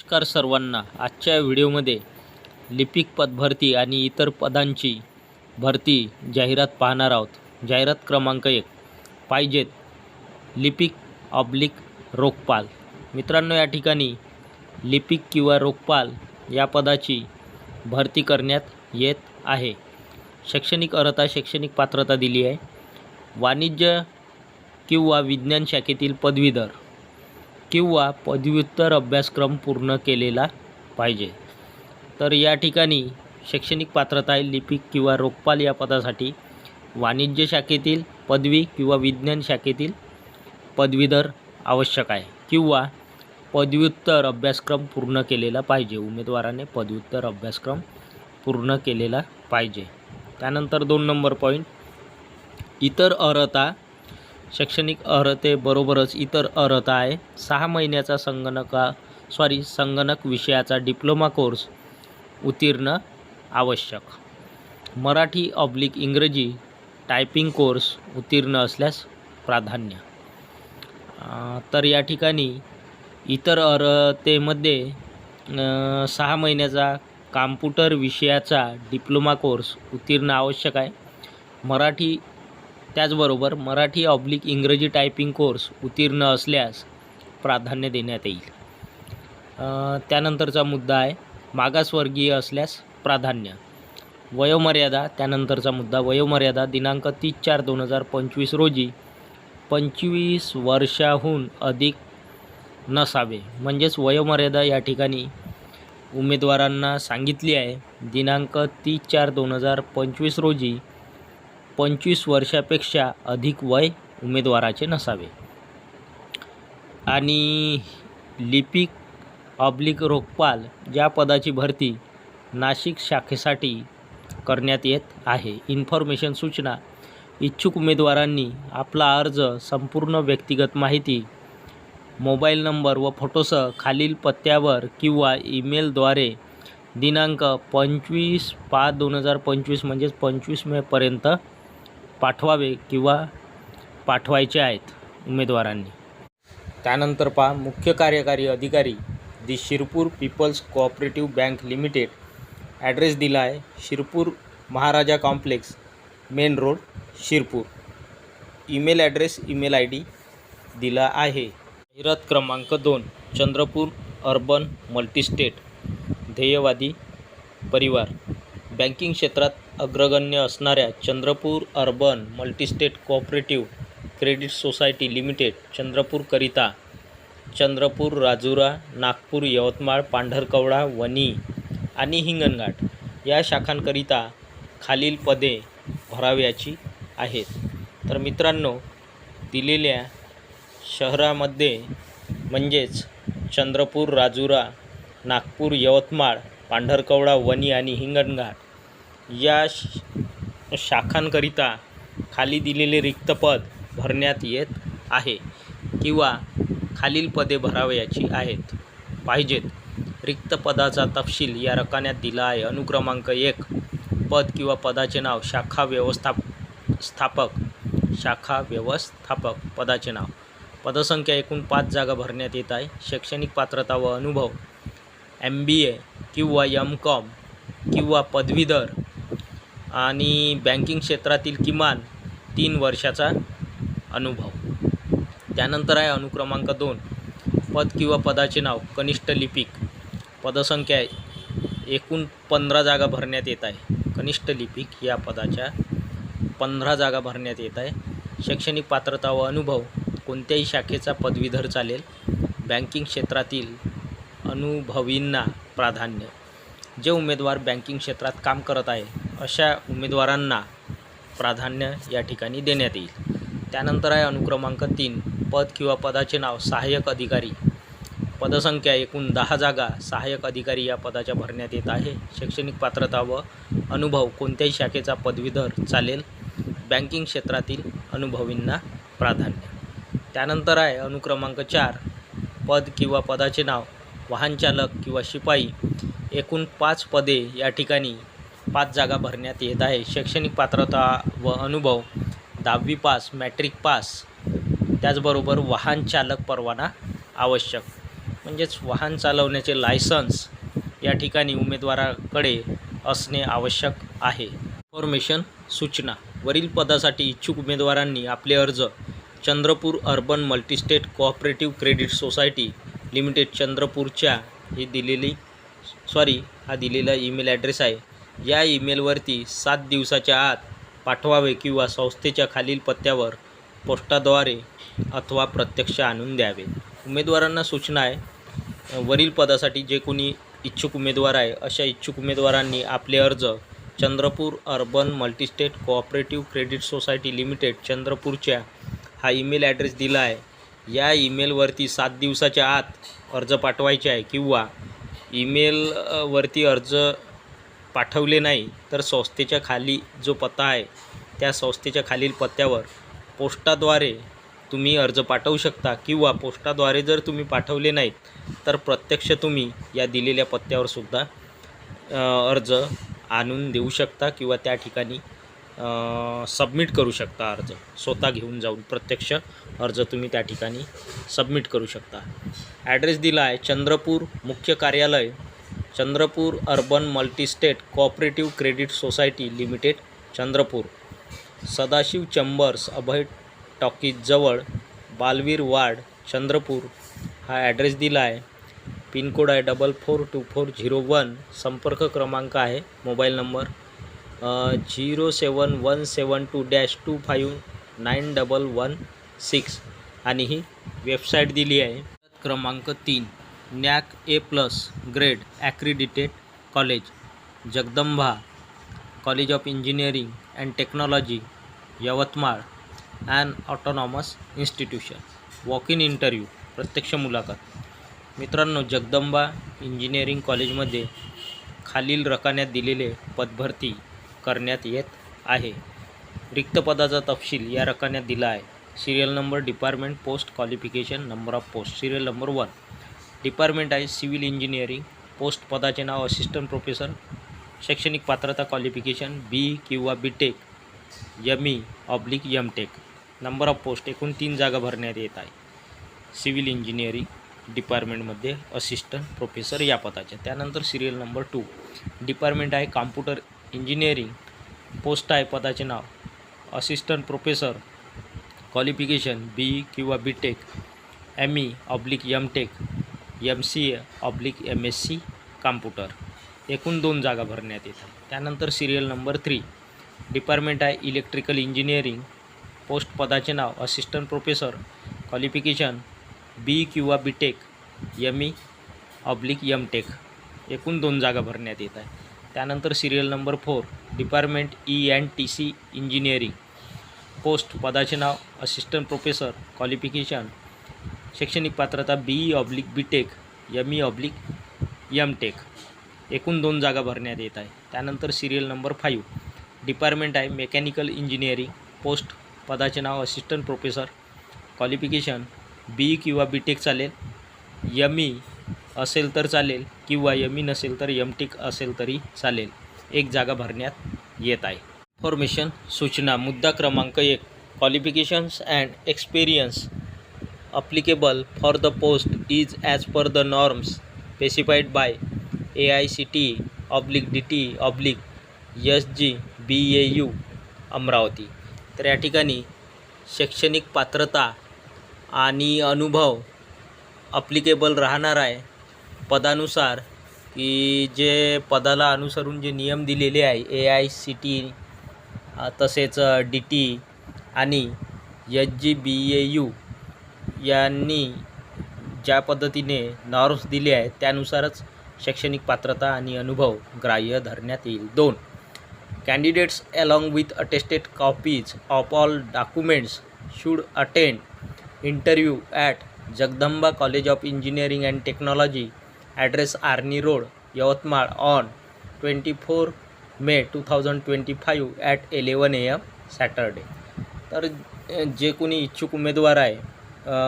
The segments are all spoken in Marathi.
नमस्कार सर्वांना. आजच्या व्हिडिओमध्ये लिपिक पदभरती आणि इतर पदांची भरती जाहिरात पाहणार आहोत. जाहिरात क्रमांक एक. पाहिजेत लिपिक ऑब्लिक रोखपाल. मित्रांनो या ठिकाणी लिपिक किंवा रोखपाल या पदाची भरती करण्यात येत आहे. शैक्षणिक अर्हता शैक्षणिक पात्रता दिली आहे. वाणिज्य किंवा विज्ञान शाखेतील पदवीधर. किंवा पदव्युत्तर अभ्यासक्रम पूर्ण केलेला पाहिजे. तर या ठिकाणी शैक्षणिक पात्रता आहे लिपिक किंवा रोखपाल या पदासाठी वाणिज्य शाखेतील पदवी किंवा विज्ञान शाखेतील पदवीधर आवश्यक आहे किंवा पदव्युत्तर अभ्यासक्रम पूर्ण केलेला पाहिजे. उमेदवाराने पदव्युत्तर अभ्यासक्रम पूर्ण केलेला पाहिजे. त्यानंतर दोन नंबर पॉईंट इतर अर्हता शैक्षणिक अर्हतेबरोबरच इतर अर्हता आहे. सहा महिन्याचा संगणका सॉरी संगणक विषयाचा डिप्लोमा कोर्स उत्तीर्ण आवश्यक. मराठी ऑब्लिक इंग्रजी टायपिंग कोर्स उत्तीर्ण असल्यास प्राधान्य. तर या ठिकाणी इतर अर्हतेमध्ये सहा महिन्याचा काम्प्युटर विषयाचा डिप्लोमा कोर्स उत्तीर्ण आवश्यक आहे. मराठी त्याचबरोबर मराठी ऑब्लिक इंग्रजी टायपिंग कोर्स उत्तीर्ण असल्यास प्राधान्य देण्यात येईल. त्यानंतरचा मुद्दा आहे मागासवर्गीय असल्यास प्राधान्य. वयोमर्यादा त्यानंतरचा मुद्दा वयोमर्यादा दिनांक तीस चार दोन हजार पंचवीस रोजी पंचवीस वर्षाहून अधिक नसावे. म्हणजेच वयोमर्यादा या ठिकाणी उमेदवारांना सांगितली आहे दिनांक तीस चार दोन हजार पंचवीस रोजी पंचवीस वर्षापेक्षा अधिक वय उमेदवाराचे नसावे. आणि लिपिक ऑब्लिक रोखपाल या पदाची भरती नाशिक शाखेसाठी करण्यात येत आहे. इन्फॉर्मेशन सूचना इच्छुक उमेदवारांनी आपला अर्ज संपूर्ण व्यक्तिगत माहिती मोबाईल नंबर व फोटोसह खालील पत्त्यावर किंवा ईमेलद्वारे दिनांक पंचवीस पाच दोन हजार पंचवीस म्हणजेच पंचवीस मेपर्यंत पाठवावे किंवा पाठवायचे आहेत उमेदवारांनी. त्यानंतर पहा मुख्य कार्यकारी अधिकारी the Shirpur people's cooperative bank limited address दिला आहे Shirpur Maharaja complex main road Shirpur. Email address email I D दिला आहे. जाहिरात क्रमांक दोन चंद्रपूर अर्बन मल्टीस्टेट ध्येयवादी परिवार. बँकिंग क्षेत्रात अग्रगण्य असणाऱ्या Chandrapur urban multistate cooperative credit society limited चंद्रपूरकरिता Chandrapur Rajura Nagpur Yavatmal Pandharkawada Wani आणि हिंगणघाट या शाखांकरिता खालील पदे भराव्याची आहेत. तर मित्रांनो दिलेल्या शहरामध्ये म्हणजेच चंद्रपूर राजुरा नागपूर यवतमाळ पांढरकवडा वणी आणि हिंगणघाट या श- शाखांकरिता खाली दिलेले रिक्त पद भरण्यात येत आहे किंवा खालील पदे भरावयाची आहेत. पाहिजेत. रिक्त पदाचा तपशील या रकान्यात दिला आहे. अनुक्रमांक एक पद किंवा पदाचे नाव शाखा व्यवस्थाप स्थापक शाखा व्यवस्थापक पदाचे नाव. पदसंख्या एकूण पाच जागा भरण्यात येत आहे. शैक्षणिक पात्रता व अनुभव एम बी ए किंवा यम कॉम किंवा पदवीधर आणि बँकिंग क्षेत्रातील किमान तीन वर्षाचा अनुभव. त्यानंतर आहे अनुक्रमांक दोन. पद किंवा पदाचे नाव. कनिष्ठ लिपिक. पदसंख्या एकूण पंधरा जागा भरण्यात येत आहे. कनिष्ठ लिपिक या पदाच्या पंधरा जागा भरण्यात येत आहे. शैक्षणिक पात्रता व अनुभव. कोणत्याही शाखेचा पदवीधर चालेल. बँकिंग क्षेत्रातील अनुभवींना प्राधान्य. जे उमेदवार बँकिंग क्षेत्रात काम करत आहे अशा उमेदवारांना प्राधान्य या ठिकाणी देण्यात येईल. त्यानंतर आहे अनुक्रमांक तीन पद किंवा पदाचे नाव सहाय्यक अधिकारी. पदसंख्या एकूण दहा जागा सहाय्यक अधिकारी या पदाच्या भरण्यात येत आहे. शैक्षणिक पात्रता व अनुभव कोणत्याही शाखेचा पदवीधर चालेल. बँकिंग क्षेत्रातील अनुभवींना प्राधान्य. त्यानंतर आहे अनुक्रमांक चार पद किंवा पदाचे नाव वाहनचालक किंवा शिपाई. एकूण पाच पदे या ठिकाणी पाच जागा भरण्यात येत आहे. शैक्षणिक पात्रता व अनुभव दहावी पास मॅट्रिक पास त्याचबरोबर वाहन चालक परवाना आवश्यक. म्हणजेच वाहन चालवण्याचे लायसन्स या ठिकाणी उमेदवाराकडे असणे आवश्यक आहे. इन्फॉर्मेशन सूचना. वरील पदासाठी इच्छुक उमेदवारांनी आपले अर्ज Chandrapur urban multistate cooperative credit society limited चंद्रपूरच्या ही दिलेली सॉरी हा दिलेला ईमेल ॲड्रेस आहे. या ईमेलवरती सात दिवसाच्या आत पाठवावे किंवा संस्थेच्या खालील पत्त्यावर पोस्टाद्वारे अथवा प्रत्यक्ष आणून द्यावे. उमेदवारांना सूचना आहे. वरील पदासाठी जे कोणी इच्छुक उमेदवार आहे अशा इच्छुक उमेदवारांनी आपले अर्ज Chandrapur urban multistate cooperative credit society limited चंद्रपूरच्या हा ईमेल ॲड्रेस दिला आहे. या ईमेलवरती सात दिवसाच्या आत अर्ज पाठवायचे आहे किंवा ईमेलवरती अर्ज पाठवले नाही तर संस्थेच्या खाली जो पत्ता आहे त्या संस्थेच्या खालील पत्त्यावर पोस्टाद्वारे तुम्ही अर्ज पाठवू शकता किंवा पोस्टाद्वारे जर तुम्ही पाठवले नाहीत तर प्रत्यक्ष तुम्ही या दिलेल्या पत्त्यावर सुद्धा अर्ज आणून देऊ शकता किंवा त्या ठिकाणी सबमिट करू शकता अर्ज. स्वतः घेऊन जाऊन प्रत्यक्ष अर्ज तुम्ही त्या ठिकाणी सबमिट करू शकता. ॲड्रेस दिला आहे चंद्रपूर मुख्य कार्यालय Chandrapur urban multistate cooperative credit society limited Chandrapur. Sadashiv chambers Abhay टॉकीजवळ Balveer ward Chandrapur. हा ॲड्रेस दिला आहे पिनकोड आहे double four two four zero one. संपर्क क्रमांक आहे mobile number zero seven one seven two dash two five nine double one six. आणि ही वेबसाईट दिली आहे. क्रमांक तीन. NAAC A plus grade accredited college Jagdamba college of engineering and technology Yavatmal and autonomous institution. Walk in interview प्रत्यक्ष मुलाखत. मित्रांनो जगदंबा इंजिनिअरिंग कॉलेजमध्ये खालील रकान्यात दिलेले पदभरती करण्यात येत आहे. रिक्त पदाचा तपशील या रकान्यात दिला आहे. Serial number department post qualification number of post. Serial number one department आहे सिव्हिल इंजिनिअरिंग. पोस्ट पदाचे नाव असिस्टंट प्रोफेसर. शैक्षणिक पात्रता क्वालिफिकेशन बी किंवा B tech. M E oblique M tech number of post एकूण तीन जागा भरण्यात येत आहे. सिव्हिल इंजिनिअरिंग डिपार्टमेंटमध्ये असिस्टंट प्रोफेसर या पदाचे. त्यानंतर सिरियल नंबर टू डिपार्टमेंट आहे कॉम्प्युटर इंजिनिअरिंग. पोस्ट आहे पदाचे नाव असिस्टंट प्रोफेसर. क्वालिफिकेशन बी किंवा B tech M E oblique M tech M C A oblique M S C computer एकूण दोन जागा भरण्यात येतात. त्यानंतर सिरियल नंबर थ्री डिपार्टमेंट आहे इलेक्ट्रिकल इंजिनिअरिंग पोस्ट पदाचे नाव असिस्टंट प्रोफेसर क्वालिफिकेशन बी किंवा B tech M E oblique M tech एकूण दोन जागा भरण्यात येत आहे त्यानंतर serial number four department E and T C engineering post पदाचे नाव असिस्टंट प्रोफेसर क्वालिफिकेशन शैक्षणिक पात्रता B E oblique B tech M E oblique M tech एकूण दोन जागा भरण्यात येत आहे. त्यानंतर सिरियल नंबर फाईव्ह डिपार्टमेंट आहे मेकॅनिकल इंजिनिअरिंग पोस्ट पदाचे नाव असिस्टंट प्रोफेसर क्वालिफिकेशन बी किंवा बी टेक चालेल. यम ई असेल तर चालेल किंवा यम ई नसेल तर यम टेक असेल तरी चालेल. एक जागा भरण्यात येत आहे. फॉर्मेशन सूचना मुद्दा क्रमांक एक. Qualifications and experience applicable for the post is as per the norms specified by A I C T oblique D T oblique S G B A U Amravati तर या ठिकाणी शैक्षणिक पात्रता आणि अनुभव अप्लिकेबल राहणार आहे. पदानुसार की जे पदाला अनुसरून जे नियम दिलेले आहे ए आय सी टी तसेच डी टी आणि H G B A U यांनी ज्या पद्धतीने नॉर्म्स दिले आहेत त्यानुसारच शैक्षणिक पात्रता आणि अनुभव ग्राह्य धरण्यात येईल. दोन candidates along with attested copies of all documents should attend interview at Jagdamba college of engineering and technology address Arni road Yavatmal on twenty four May two thousand twenty five at eleven A M Saturday तर जे कोणी इच्छुक उमेदवार आहे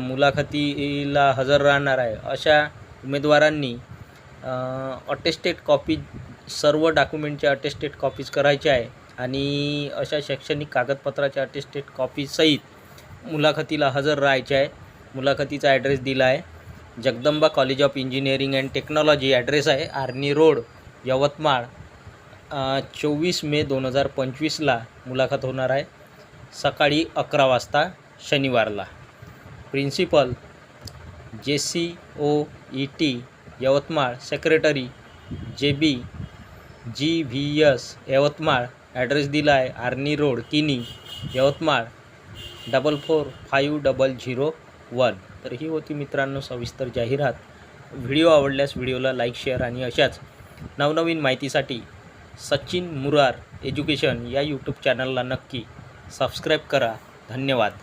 मुलाखतीला हजर राहणार आहे. अशा उमेदवारांनी अटेस्टेड कॉपी सर्व डॉक्युमेंटच्या अटेस्टेड कॉपीज करायच्या आहे आणि अशा शैक्षणिक कागदपत्राच्या अटेस्टेड कॉपीसहित मुलाखतीला हजर राहायचे आहे. मुलाखतीचा ॲड्रेस दिला आहे. Jagdamba college of engineering and technology address आहे. आर्नी रोड यवतमाळ. चोवीस मे दोन हजार पंचवीसला मुलाखत होणार आहे. सकाळी अकरा वाजता शनिवारला. Principal J C O E T Yavatmal secretary J B G V S Yavatmal address दिला आहे Arni road Kini Yavatmal double four five double zero one. तर ही होती मित्रांनो सविस्तर जाहिरात. व्हिडिओ आवडल्यास व्हिडिओला लाईक शेअर आणि अशाच नवनवीन माहितीसाठी सचिन मुरार एज्युकेशन या यूट्यूब चॅनलला नक्की सबस्क्राईब करा. धन्यवाद.